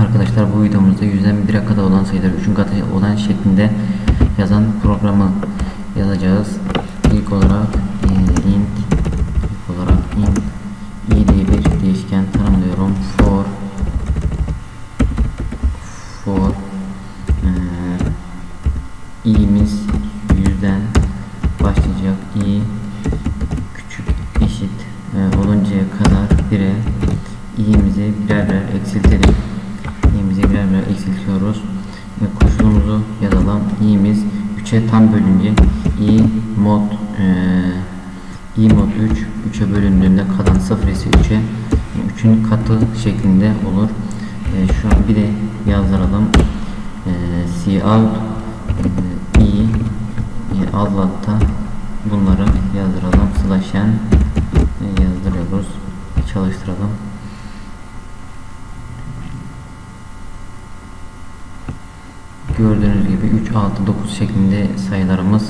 Arkadaşlar bu videomuzda yüzden 1'e kadar olan sayıları 3'ün katı olan şeklinde yazan programı yazacağız. İlk olarak e, int ilk olarak int i diye bir değişken tanımlıyorum. For for e, i'miz yüzden başlayacak. i küçük eşit e, oluncaya kadar 1'e i'mizi birer birer eksiltelim. Eksiltiyoruz. Ve koşulumuzu yazalım. i'miz 3'e tam bölünce i mod e, i mod 3 3'e bölündüğünde kalan 0 ise 3'e 3'ün katı şeklinde olur. E, şu an bir de yazdıralım. E, cout e, i e, Allah'ta bunları yazdıralım. Slash n e, yazdırıyoruz. Çalıştıralım. Gördüğünüz gibi 3, 6, 9 şeklinde sayılarımız